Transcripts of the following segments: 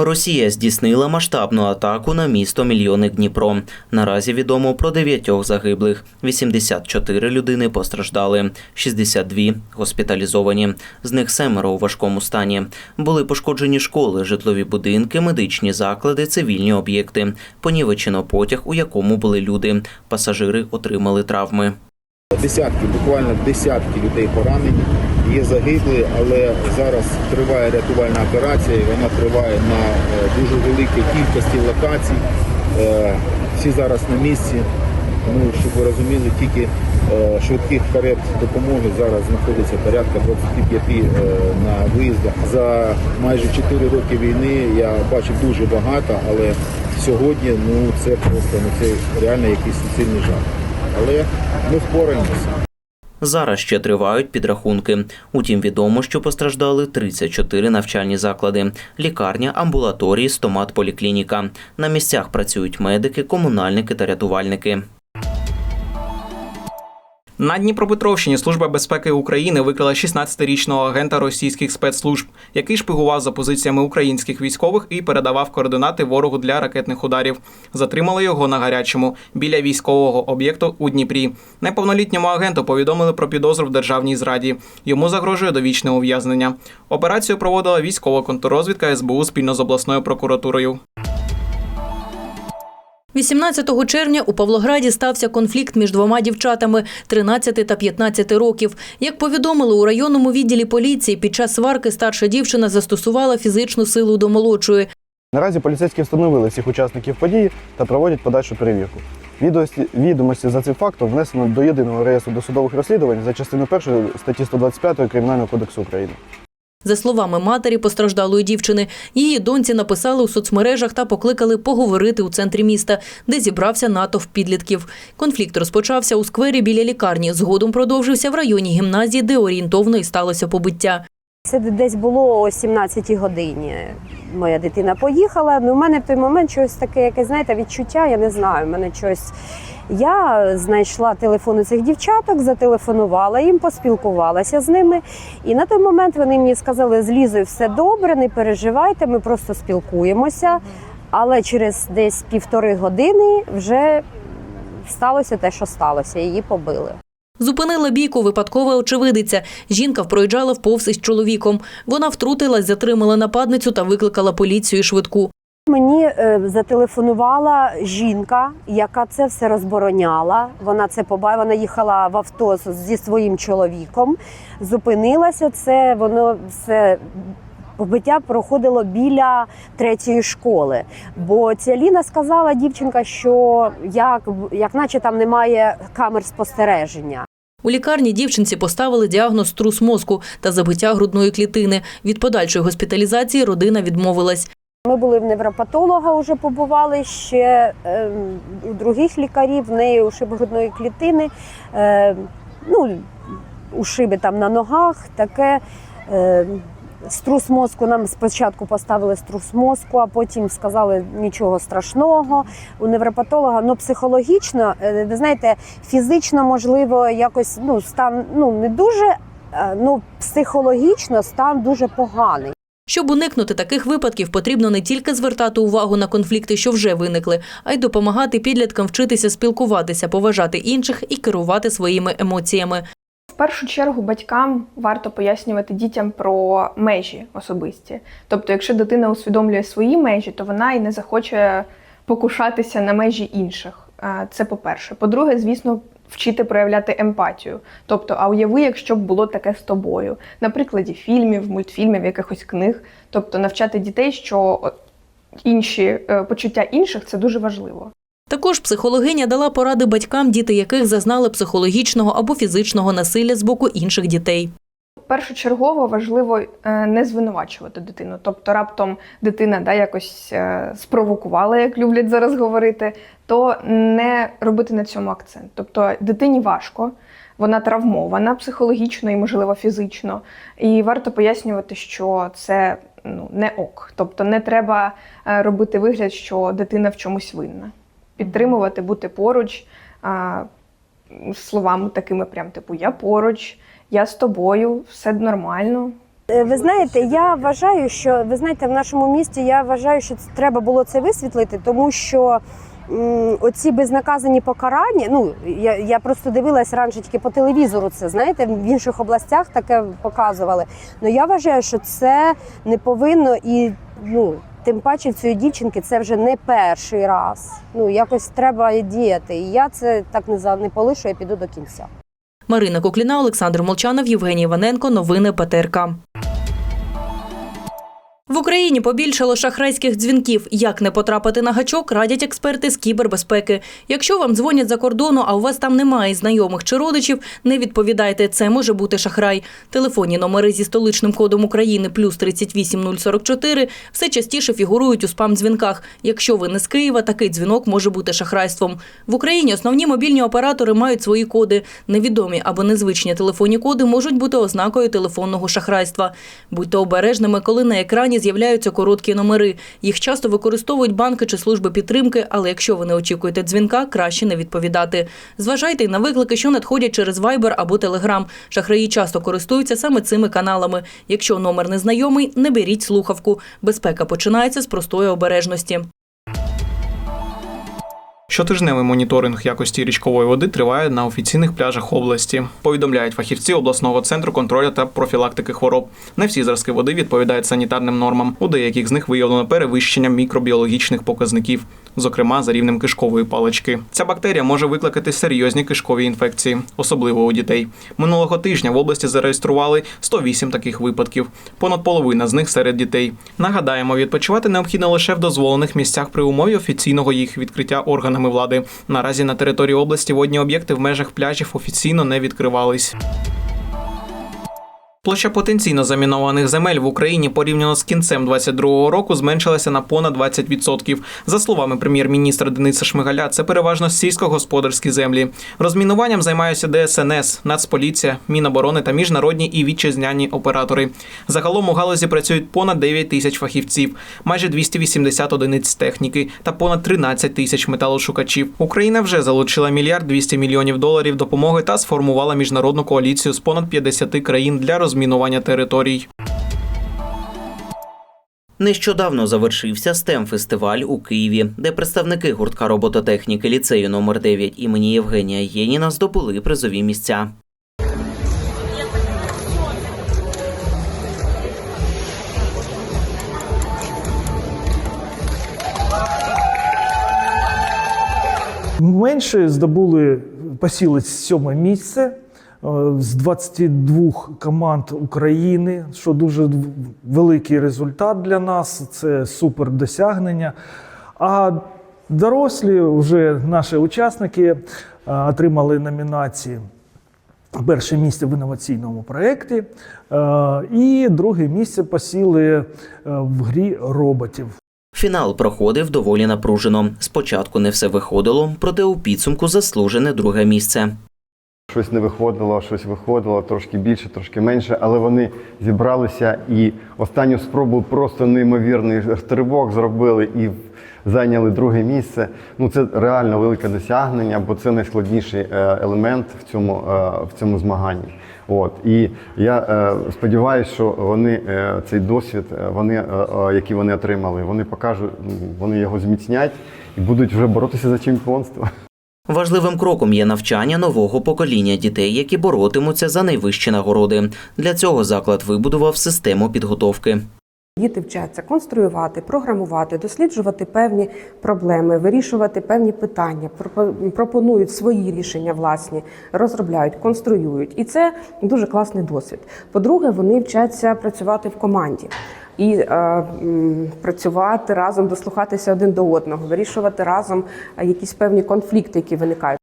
Росія здійснила масштабну атаку на місто Мільйони Дніпро. Наразі відомо про дев'ятьох загиблих. 84 людини постраждали, 62 госпіталізовані. З них семеро у важкому стані. Були пошкоджені школи, житлові будинки, медичні заклади, цивільні об'єкти. Понівечено потяг, у якому були люди. Пасажири отримали травми. Десятки, буквально десятки людей поранені, є загиблі, але зараз триває рятувальна операція. і Вона триває на е, дуже великій кількості локацій. Е, Всі зараз на місці. Ну, щоб ви розуміли, тільки е, швидких карет допомоги зараз знаходиться порядка 25 е, на виїздах. За майже 4 роки війни я бачив дуже багато, але сьогодні ну це просто ну це реально якийсь суцільний жах. Але ми впораємося. Зараз ще тривають підрахунки. Утім, відомо, що постраждали 34 навчальні заклади: лікарня, амбулаторії, стомат, поліклініка. На місцях працюють медики, комунальники та рятувальники. На Дніпропетровщині Служба безпеки України викрила 16-річного агента російських спецслужб, який шпигував за позиціями українських військових і передавав координати ворогу для ракетних ударів. Затримали його на гарячому біля військового об'єкту у Дніпрі. Неповнолітньому агенту повідомили про підозру в державній зраді. Йому загрожує довічне ув'язнення. Операцію проводила військова контррозвідка СБУ спільно з обласною прокуратурою. 18 червня у Павлограді стався конфлікт між двома дівчатами 13 та 15 років. Як повідомили у районному відділі поліції, під час сварки старша дівчина застосувала фізичну силу до молодшої. Наразі поліцейські встановили всіх учасників події та проводять подальшу перевірку. Відомості, за цим фактом внесено до єдиного реєстру досудових розслідувань за частиною 1 статті 125 Кримінального кодексу України. За словами матері постраждалої дівчини, її доньці написали у соцмережах та покликали поговорити у центрі міста, де зібрався натовп підлітків. Конфлікт розпочався у сквері біля лікарні. Згодом продовжився в районі гімназії, де орієнтовно і сталося побиття. Це десь було о 17 годині. Моя дитина поїхала. Ну, у мене в той момент щось таке, якесь, знаєте, відчуття, я не знаю. У мене щось. Я знайшла телефони цих дівчаток, зателефонувала їм, поспілкувалася з ними. І на той момент вони мені сказали, з все добре, не переживайте, ми просто спілкуємося. Але через десь півтори години вже сталося те, що сталося. Її побили. Зупинила бійку випадкова очевидиця. Жінка проїжджала вповз із чоловіком. Вона втрутилась, затримала нападницю та викликала поліцію і швидку. Мені е, зателефонувала жінка, яка це все розбороняла. Вона це побачила, вона їхала в авто зі своїм чоловіком, зупинилася. Це воно все. Побиття проходило біля третьої школи. Бо ця Ліна сказала дівчинка, що як, як наче там немає камер спостереження. У лікарні дівчинці поставили діагноз трус мозку та забиття грудної клітини. Від подальшої госпіталізації родина відмовилась. Ми були в невропатолога, вже побували ще е, у других лікарів. В неї ушиб грудної клітини, е, ну, ушиби там на ногах, таке. Е, Струс мозку нам спочатку поставили струс мозку, а потім сказали нічого страшного. У невропатолога ну психологічно, е, ви знаєте, фізично можливо якось ну стан ну не дуже, е, ну психологічно стан дуже поганий. Щоб уникнути таких випадків, потрібно не тільки звертати увагу на конфлікти, що вже виникли, а й допомагати підліткам вчитися спілкуватися, поважати інших і керувати своїми емоціями. В першу чергу батькам варто пояснювати дітям про межі особисті. Тобто, якщо дитина усвідомлює свої межі, то вона і не захоче покушатися на межі інших. Е, Це по-перше. По-друге, звісно, вчити проявляти емпатію. Тобто, а уяви, якщо б було таке з тобою, на прикладі фільмів, мультфільмів, якихось книг. Тобто навчати дітей, що інші е, почуття інших це дуже важливо. Також психологиня дала поради батькам, діти яких зазнали психологічного або фізичного насилля з боку інших дітей. Першочергово важливо е, не звинувачувати дитину. Тобто, раптом дитина да, якось е, спровокувала, як люблять зараз говорити, то не робити на цьому акцент. Тобто дитині важко, вона травмована психологічно і, можливо, фізично. І варто пояснювати, що це ну, не ок. Тобто не треба е, робити вигляд, що дитина в чомусь винна. Підтримувати, бути поруч словами такими, прям типу Я поруч, я з тобою, все нормально. Е, Ви знаєте, я вважаю, що ви знаєте, в нашому місті я вважаю, що це треба було це висвітлити, тому що м, оці безнаказані покарання. Ну я, я просто дивилась раніше тільки по телевізору. Це знаєте, в інших областях таке показували. Ну я вважаю, що це не повинно і ну. Тим паче в цієї дівчинки це вже не перший раз. Ну якось треба діяти. І я це так не за не полишу, я піду до кінця. Марина Кокліна, Олександр Молчанов, Євгеній Іваненко. Новини ПТРК. Україні побільшало шахрайських дзвінків. Як не потрапити на гачок, радять експерти з кібербезпеки. Якщо вам дзвонять за кордону, а у вас там немає знайомих чи родичів, не відповідайте. Це може бути шахрай. Телефонні номери зі столичним кодом України плюс 38044 все частіше фігурують у спам-дзвінках. Якщо ви не з Києва, такий дзвінок може бути шахрайством. В Україні основні мобільні оператори мають свої коди. Невідомі або незвичні телефонні коди можуть бути ознакою телефонного шахрайства. Будьте обережними, коли на екрані з'являються короткі номери. Їх часто використовують банки чи служби підтримки, але якщо ви не очікуєте дзвінка, краще не відповідати. Зважайте й на виклики, що надходять через Viber або Telegram. Шахраї часто користуються саме цими каналами. Якщо номер незнайомий, не беріть слухавку. Безпека починається з простої обережності. Щотижневий моніторинг якості річкової води триває на офіційних пляжах області. Повідомляють фахівці обласного центру контролю та профілактики хвороб. Не всі зразки води відповідають санітарним нормам. У деяких з них виявлено перевищення мікробіологічних показників, зокрема за рівнем кишкової палички. Ця бактерія може викликати серйозні кишкові інфекції, особливо у дітей. Минулого тижня в області зареєстрували 108 таких випадків. Понад половина з них серед дітей. Нагадаємо, відпочивати необхідно лише в дозволених місцях при умові офіційного їх відкриття органами влади. Наразі на території області водні об'єкти в межах пляжів офіційно не відкривались. Площа потенційно замінованих земель в Україні порівняно з кінцем 22-го року зменшилася на понад 20%. За словами прем'єр-міністра Дениса Шмигаля, це переважно сільськогосподарські землі. Розмінуванням займаються ДСНС, Нацполіція, Міноборони та міжнародні і вітчизняні оператори. Загалом у галузі працюють понад 9 тисяч фахівців, майже 280 одиниць техніки та понад 13 тисяч металошукачів. Україна вже залучила мільярд 200 мільйонів доларів допомоги та сформувала міжнародну коаліцію з понад 50 країн для розмінування територій. Нещодавно завершився STEM-фестиваль у Києві, де представники гуртка робототехніки ліцею номер 9 імені Євгенія Єніна здобули призові місця. Менше здобули посіли сьоме місце з 22 команд України, що дуже великий результат для нас. Це супер досягнення. А дорослі, вже наші учасники, е, отримали номінації. Перше місце в інноваційному проєкті е, і друге місце посіли е, в грі роботів. Фінал проходив доволі напружено. Спочатку не все виходило, проте у підсумку заслужене друге місце. Щось не виходило, щось виходило, трошки більше, трошки менше, але вони зібралися і останню спробу просто неймовірний стрибок зробили і зайняли друге місце. Ну це реально велике досягнення, бо це найскладніший е, елемент в цьому, е, в цьому змаганні. От і я е, сподіваюся, що вони е, цей досвід, е, вони, е, е, який вони отримали, вони покажуть, вони його зміцнять і будуть вже боротися за чемпіонство. Важливим кроком є навчання нового покоління дітей, які боротимуться за найвищі нагороди. Для цього заклад вибудував систему підготовки. Діти вчаться конструювати, програмувати, досліджувати певні проблеми, вирішувати певні питання, пропонують свої рішення власні, розробляють, конструюють. І це дуже класний досвід. По-друге, вони вчаться працювати в команді. І е, працювати разом, дослухатися один до одного, вирішувати разом е, якісь певні конфлікти, які виникають.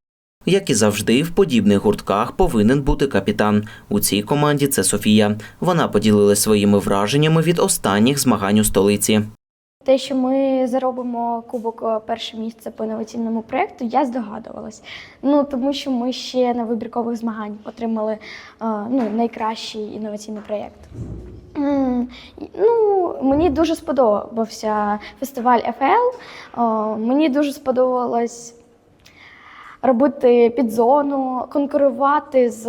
Як і завжди, в подібних гуртках повинен бути капітан. У цій команді це Софія. Вона поділилася своїми враженнями від останніх змагань у столиці. Те, що ми заробимо кубок е, перше місце по інноваційному проєкту, я здогадувалась. Ну тому що ми ще на вибіркових змаганнях отримали е, ну, найкращий інноваційний проєкт. Ну, мені дуже сподобався фестиваль ФЛ. Мені дуже сподобалось робити підзону, конкурувати з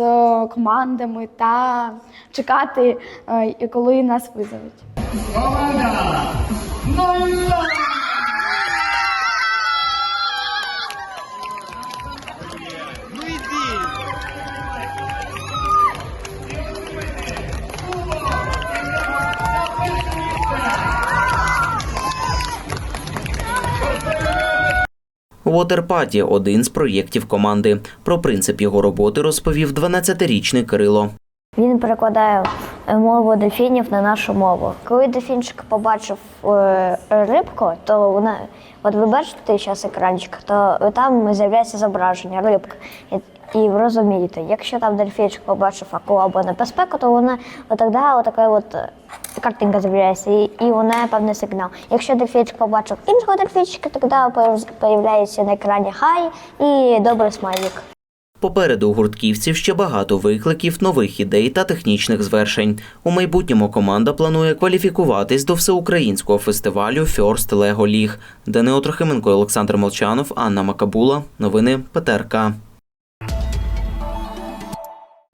командами та чекати, е, коли нас визовуть. Waterparty – один з проєктів команди. Про принцип його роботи розповів 12-річний Кирило. Він перекладає е, мову дельфінів на нашу мову. Коли дельфінчик побачив е, рибку, то вона, от ви бачите зараз екранчик, то там з'являється зображення рибки. І, ви розумієте, якщо там дельфінчик побачив акулу або небезпеку, то вона от тоді отака от картинка з'являється, і, і вона певний сигнал. Якщо дельфінчик побачив іншого дельфінчика, тоді з'являється на екрані хай і добрий смайлик. Попереду у гуртківців ще багато викликів, нових ідей та технічних звершень. У майбутньому команда планує кваліфікуватись до всеукраїнського фестивалю First Lego League. Данило Трохименко, Олександр Молчанов, Анна Макабула. Новини ПТРК.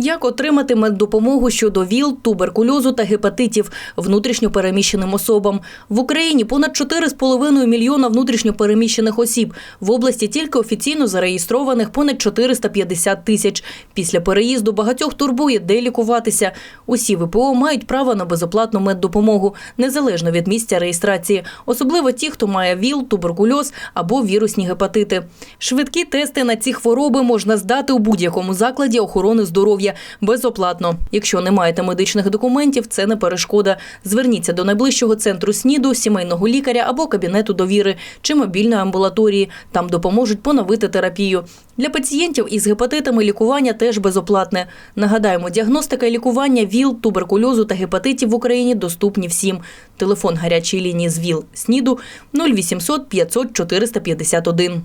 Як отримати меддопомогу щодо ВІЛ, туберкульозу та гепатитів внутрішньопереміщеним особам? В Україні понад 4,5 мільйона внутрішньопереміщених осіб. В області тільки офіційно зареєстрованих понад 450 тисяч. Після переїзду багатьох турбує, де лікуватися. Усі ВПО мають право на безоплатну меддопомогу, незалежно від місця реєстрації. Особливо ті, хто має ВІЛ, туберкульоз або вірусні гепатити. Швидкі тести на ці хвороби можна здати у будь-якому закладі охорони здоров'я безоплатно. Якщо не маєте медичних документів, це не перешкода. Зверніться до найближчого центру СНІДу, сімейного лікаря або кабінету довіри чи мобільної амбулаторії. Там допоможуть поновити терапію. Для пацієнтів із гепатитами лікування теж безоплатне. Нагадаємо, діагностика і лікування ВІЛ, туберкульозу та гепатитів в Україні доступні всім. Телефон гарячої лінії з ВІЛ СНІДу 0800 500 451.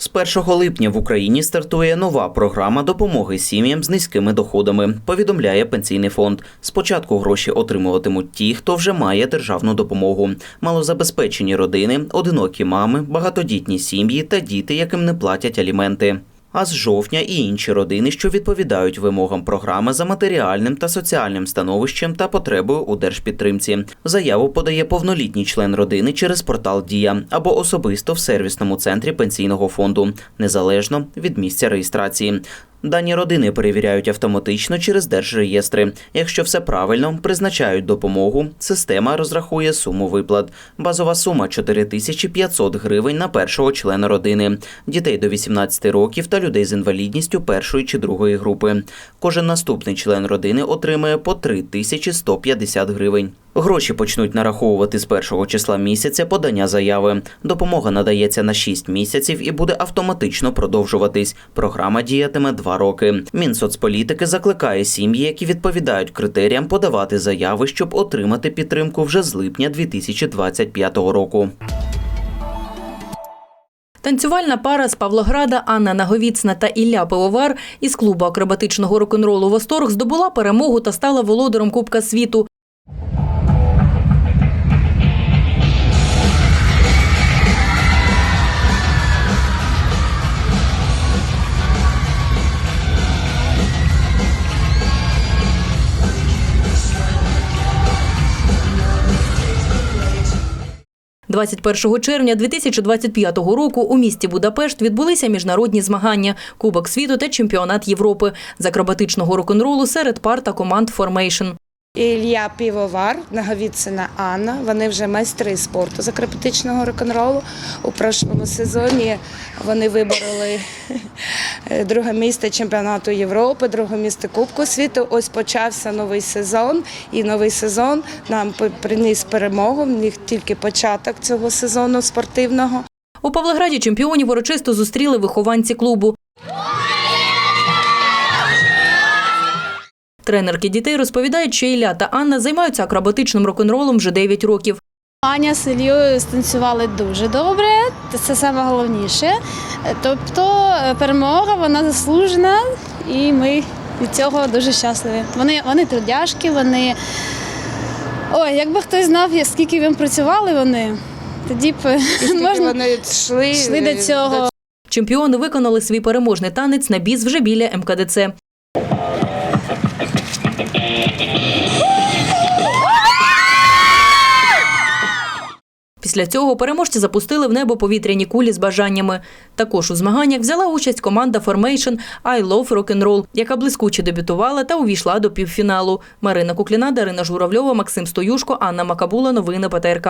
З 1 липня в Україні стартує нова програма допомоги сім'ям з низькими доходами. Повідомляє пенсійний фонд. Спочатку гроші отримуватимуть ті, хто вже має державну допомогу. Малозабезпечені родини, одинокі мами, багатодітні сім'ї та діти, яким не платять аліменти. А з жовтня і інші родини, що відповідають вимогам програми за матеріальним та соціальним становищем та потребою у держпідтримці. Заяву подає повнолітній член родини через портал Дія або особисто в сервісному центрі пенсійного фонду, незалежно від місця реєстрації. Дані родини перевіряють автоматично через держреєстри. Якщо все правильно, призначають допомогу, система розрахує суму виплат. Базова сума 4500 гривень на першого члена родини, дітей до 18 років та людей з інвалідністю першої чи другої групи. Кожен наступний член родини отримує по 3150 гривень. Гроші почнуть нараховувати з першого числа місяця подання заяви. Допомога надається на 6 місяців і буде автоматично продовжуватись. Програма діятиме 2 роки. Мінсоцполітики закликає сім'ї, які відповідають критеріям, подавати заяви, щоб отримати підтримку вже з липня 2025 року. Танцювальна пара з Павлограда Анна Наговіцна та Ілля Пивовар із клубу акробатичного рок-н-ролу «Восторг» здобула перемогу та стала володаром Кубка світу. – 21 червня 2025 року у місті Будапешт відбулися міжнародні змагання Кубок світу та чемпіонат Європи з акробатичного рок-н-ролу серед пар та команд «Формейшн». Ілля Півовар, Наговіцина Анна. Вони вже майстри спорту з акробатичного рок-н-ролу. У прошлому сезоні вони вибороли друге місце чемпіонату Європи, друге місце Кубку світу. Ось почався новий сезон, і новий сезон нам приніс перемогу. В них тільки початок цього сезону спортивного. У Павлограді чемпіонів урочисто зустріли вихованці клубу. Тренерки дітей розповідають, що Ілля та Анна займаються акробатичним рок-н-ролом вже 9 років. Аня з Іллею станцювали дуже добре, це саме головніше. Тобто перемога вона заслужена, і ми від цього дуже щасливі. Вони, вони трудяшки, вони. Ой, якби хтось знав, скільки він працювали вони, тоді б можна вони йшли, йшли до цього. Чемпіони виконали свій переможний танець на біс вже біля МКДЦ. Після цього переможці запустили в небо повітряні кулі з бажаннями. Також у змаганнях взяла участь команда Formation I Love Rock'n'Roll, яка блискуче дебютувала та увійшла до півфіналу. Марина Кукліна, Дарина Журавльова, Максим Стоюшко, Анна Макабула. Новини ПТРК.